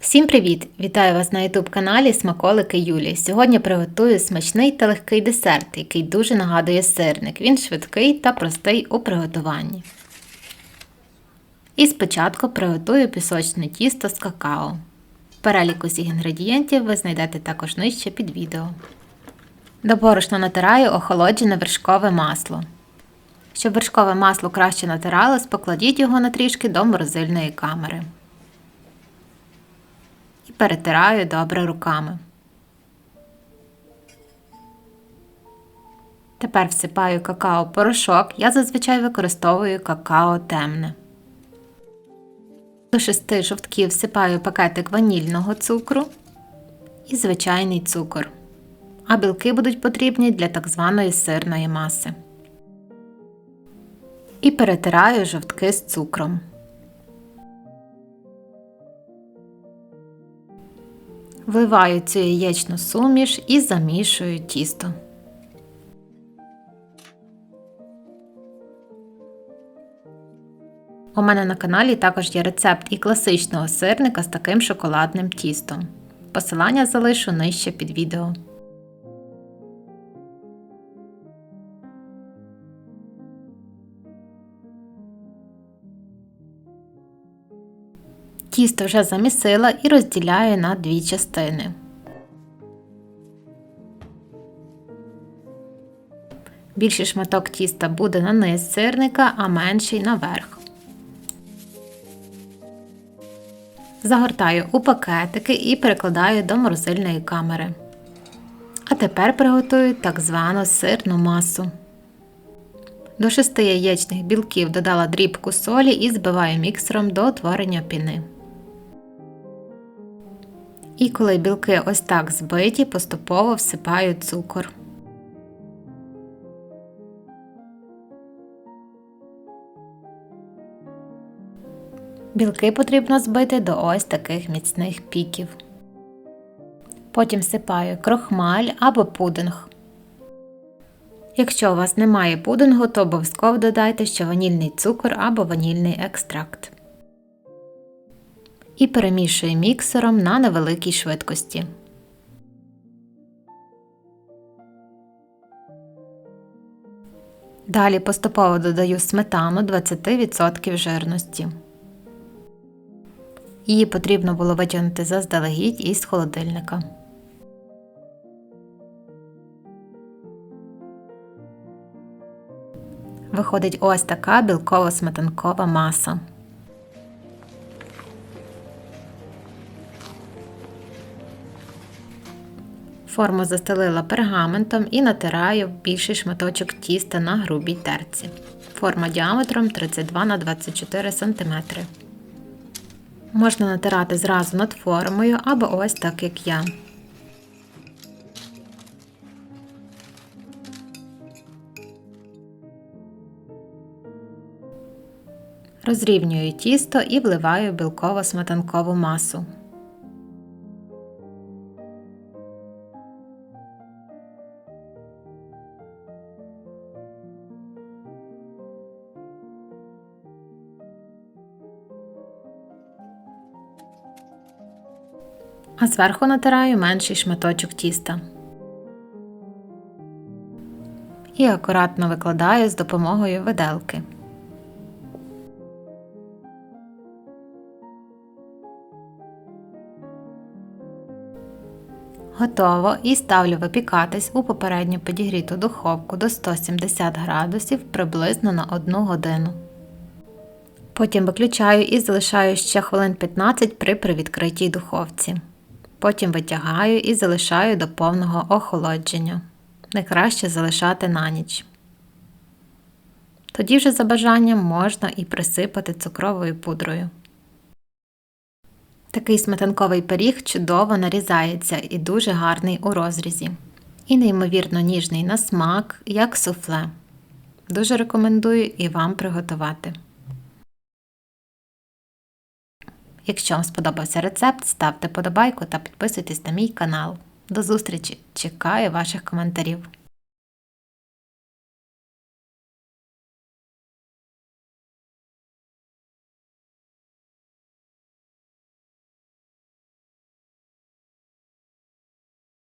Всім привіт! Вітаю вас на youtube каналі Смаколики Юлі. Сьогодні приготую смачний та легкий десерт, який дуже нагадує сирник. Він швидкий та простий у приготуванні. І спочатку приготую пісочне тісто з какао. Перелік усіх інгредієнтів ви знайдете також нижче під відео. До борошна натираю охолоджене вершкове масло. Щоб вершкове масло краще натиралось, покладіть його на трішки до морозильної камери перетираю добре руками. Тепер всипаю какао-порошок. Я зазвичай використовую какао темне. До 6 жовтків всипаю пакетик ванільного цукру і звичайний цукор. А білки будуть потрібні для так званої сирної маси. І перетираю жовтки з цукром. Вливаю цю яєчну суміш і замішую тісто. У мене на каналі також є рецепт і класичного сирника з таким шоколадним тістом. Посилання залишу нижче під відео. Тісто вже замісила і розділяю на дві частини. Більший шматок тіста буде на низ сирника, а менший наверх. Загортаю у пакетики і перекладаю до морозильної камери. А тепер приготую так звану сирну масу. До 6 яєчних білків додала дрібку солі і збиваю міксером до утворення піни. І коли білки ось так збиті, поступово всипаю цукор. Білки потрібно збити до ось таких міцних піків. Потім всипаю крохмаль або пудинг. Якщо у вас немає пудингу, то обов'язково додайте ще ванільний цукор або ванільний екстракт і перемішую міксером на невеликій швидкості. Далі поступово додаю сметану 20% жирності. Її потрібно було витягнути заздалегідь із холодильника. Виходить ось така білково-сметанкова маса. Форму застелила пергаментом і натираю більший шматочок тіста на грубій терці. Форма діаметром 32 на 24 см. Можна натирати зразу над формою або ось так, як я. Розрівнюю тісто і вливаю білково-сметанкову масу. А зверху натираю менший шматочок тіста. І акуратно викладаю з допомогою виделки. Готово і ставлю випікатись у попередньо підігріту духовку до 170 градусів приблизно на 1 годину. Потім виключаю і залишаю ще хвилин 15 при привідкритій духовці. Потім витягаю і залишаю до повного охолодження. Найкраще залишати на ніч. Тоді вже за бажанням можна і присипати цукровою пудрою. Такий сметанковий пиріг чудово нарізається і дуже гарний у розрізі. І неймовірно ніжний на смак, як суфле. Дуже рекомендую і вам приготувати. Якщо вам сподобався рецепт, ставте подобайку та підписуйтесь на мій канал. До зустрічі! Чекаю ваших коментарів.